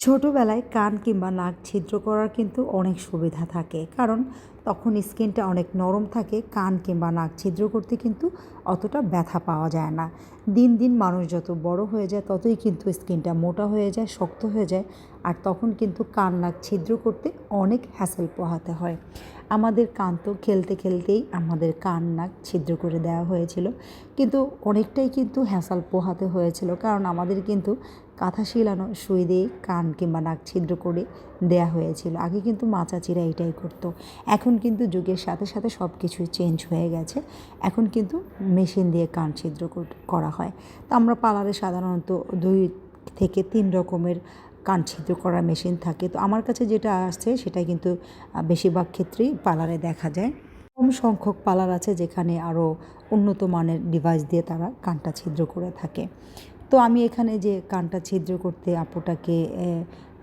ছোটোবেলায় কান কিংবা নাক ছিদ্র করার কিন্তু অনেক সুবিধা থাকে। কারণ তখন স্কিনটা অনেক নরম থাকে, কান কিংবা নাক ছিদ্র করতে কিন্তু অতটা ব্যথা পাওয়া যায় না। দিন দিন মানুষ যত বড় হয়ে যায়, ততই কিন্তু স্কিনটা মোটা হয়ে যায়, শক্ত হয়ে যায়, আর তখন কিন্তু কান নাক ছিদ্র করতে অনেক হ্যাসেল পোহাতে হয়। আমাদের কান তো খেলতে খেলতেই আমাদের কান নাক ছিদ্র করে দেওয়া হয়েছিল, কিন্তু অনেকটাই কিন্তু হ্যাসাল পোহাতে হয়েছিল, কারণ আমাদের কিন্তু কাঁথা শিলানো, সুই দিয়ে কান কিংবা নাক ছিদ্র করে দেয়া হয়েছিল। আগে কিন্তু মা চাচিরা এটাই করতো। এখন কিন্তু যুগের সাথে সাথে সব কিছুই চেঞ্জ হয়ে গেছে। এখন কিন্তু মেশিন দিয়ে কান ছিদ্র করা হয়। তো আমরা পার্লারে সাধারণত দুই থেকে তিন রকমের কান ছিদ্র করার মেশিন থাকে। তো আমার কাছে যেটা আসছে সেটা কিন্তু বেশিরভাগ ক্ষেত্রেই পার্লারে দেখা যায়। কম সংখ্যক পার্লার আছে যেখানে আরও উন্নত মানের ডিভাইস দিয়ে তারা কানটা ছিদ্র করে থাকে। তো আমি এখানে যে কানটা ছিদ্র করতে আপুটাকে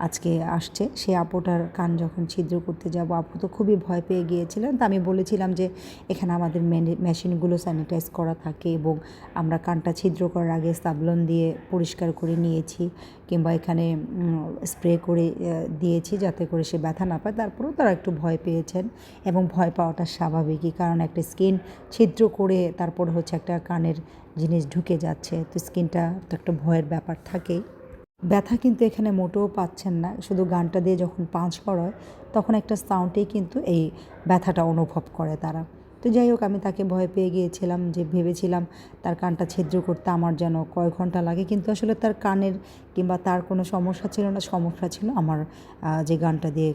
আজকে আসছে। সে আপুটার কান যখন ছিদ্র করতে যাব, আপু তো খুবই ভয় পেয়ে গিয়েছিলেন। তো আমি বলেছিলাম যে, এখানে আমাদের মেশিনগুলো স্যানিটাইজ করা থাকে এবং আমরা কানটা ছিদ্র করার আগে সাবলন দিয়ে পরিষ্কার করে নিয়েছি কিংবা এখানে স্প্রে করে দিয়েছি যাতে করে সে ব্যথা না পায়। তারপরেও তারা একটু ভয় পেয়েছেন এবং ভয় পাওয়াটা স্বাভাবিকই কারণ একটা স্কিন ছিদ্র করে তারপর হচ্ছে একটা কানের জিনিস ঢুকে যাচ্ছে। তো স্কিনটা তো একটা ভয়ের ব্যাপার থাকেই। ব্যথা কিন্তু এখানে মোটেও পাচ্ছেন না। শুধু গানটা দিয়ে যখন পাঁচ হয় তখন একটা সাউন্ডেই কিন্তু এই ব্যথাটা অনুভব করে তারা। তো যাই হোক, আমি তাকে ভয় পেয়ে গিয়েছিলাম যে ভেবেছিলাম তার কানটা ছিদ্র করতে আমার যেন কয় ঘণ্টা লাগে। কিন্তু আসলে তার কানের কিংবা তার কোনো সমস্যা ছিল না, সমস্যা ছিল আমার যে গানটা দিয়ে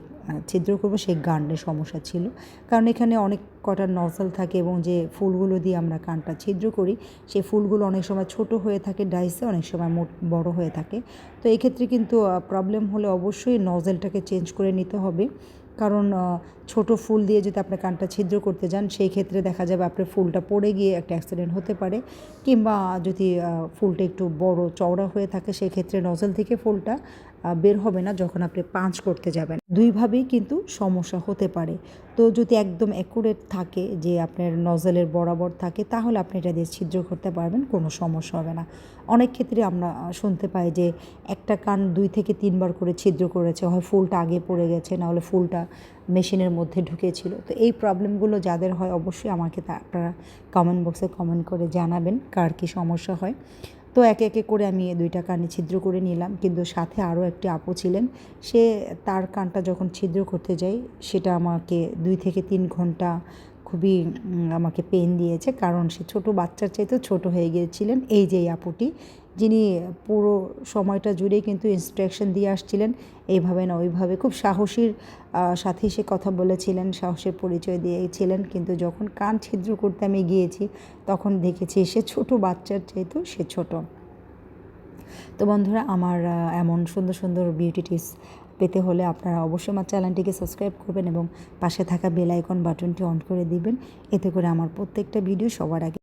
ছিদ্র করব সেই গানের সমস্যা ছিল। কারণ এখানে অনেক কটা নজল থাকে এবং যে ফুলগুলো দিয়ে আমরা কানটা ছিদ্র করি সেই ফুলগুলো অনেক সময় ছোট হয়ে থাকে, ডাইসে অনেক সময় মোট বড় হয়ে থাকে। তো এক্ষেত্রে কিন্তু প্রবলেম হলে অবশ্যই নজেলটাকে চেঞ্জ করে নিতে হবে। কারণ ছোট ফুল দিয়ে যদি আপনি কানটা ছিদ্র করতে যান, সেই ক্ষেত্রে দেখা যাবে আপনার ফুলটা পড়ে গিয়ে একটা অ্যাক্সিডেন্ট হতে পারে। কিংবা যদি ফুলটা একটু বড় চওড়া হয়ে থাকে, সেই ক্ষেত্রে নজল থেকে ফুলটা বের হবে না যখন আপনি পাঁচ করতে যাবেন। দুইভাবেই কিন্তু সমস্যা হতে পারে। তো যদি একদম অ্যাকুরেট থাকে যে আপনার নজলের বরাবর থাকে, তাহলে আপনি এটা দিয়ে ছিদ্র করতে পারবেন, কোনো সমস্যা হবে না। অনেক ক্ষেত্রে আমরা শুনতে পাই যে একটা কান দুই থেকে তিনবার করে ছিদ্র করেছে, হয় ফুলটা আগে পড়ে গেছে নাহলে ফুলটা মেশিনের মধ্যে ঢুকেছিল। তো এই প্রবলেমগুলো যাদের হয়, অবশ্যই আমাকে তা আপনারা কমেন্ট বক্সে কমেন্ট করে জানাবেন, কার কী সমস্যা হয়। তো একে একে করে আমি দুইটা কানে ছিদ্র করে নিলাম। কিন্তু সাথে আরও একটি আপু ছিলেন। সে তার কানটা যখন ছিদ্র করতে যাই, সেটা আমাকে দুই থেকে তিন ঘণ্টা খুবই আমাকে পেন দিয়েছে। কারণ সে ছোট বাচ্চার চাইতেও ছোট হয়ে গিয়েছিলেন। এই যে আপুটি যিনি পুরো সময়টা জুড়ে কিন্তু ইনস্ট্রাকশন দিয়ে আসছিলেন, এইভাবে না ওইভাবে। খুব সাহসীর সাথে সে কথা বলেছিলেন, সাহসের পরিচয় দিয়েছিলেন। কিন্তু যখন কান ছিদ্র করতে আমি গিয়েছি, তখন দেখেছি সে ছোট বাচ্চার চাইতেও সে ছোট। তো বন্ধুরা, আমার এমন সুন্দর সুন্দর বিউটি টিপস পেতে হলে আপনারা অবশ্যই আমার চ্যানেলটিকে সাবস্ক্রাইব করবেন এবং পাশে থাকা বেল আইকন বাটনটি অন করে দিবেন। এতে করে আমার প্রত্যেকটা ভিডিও সবার আগে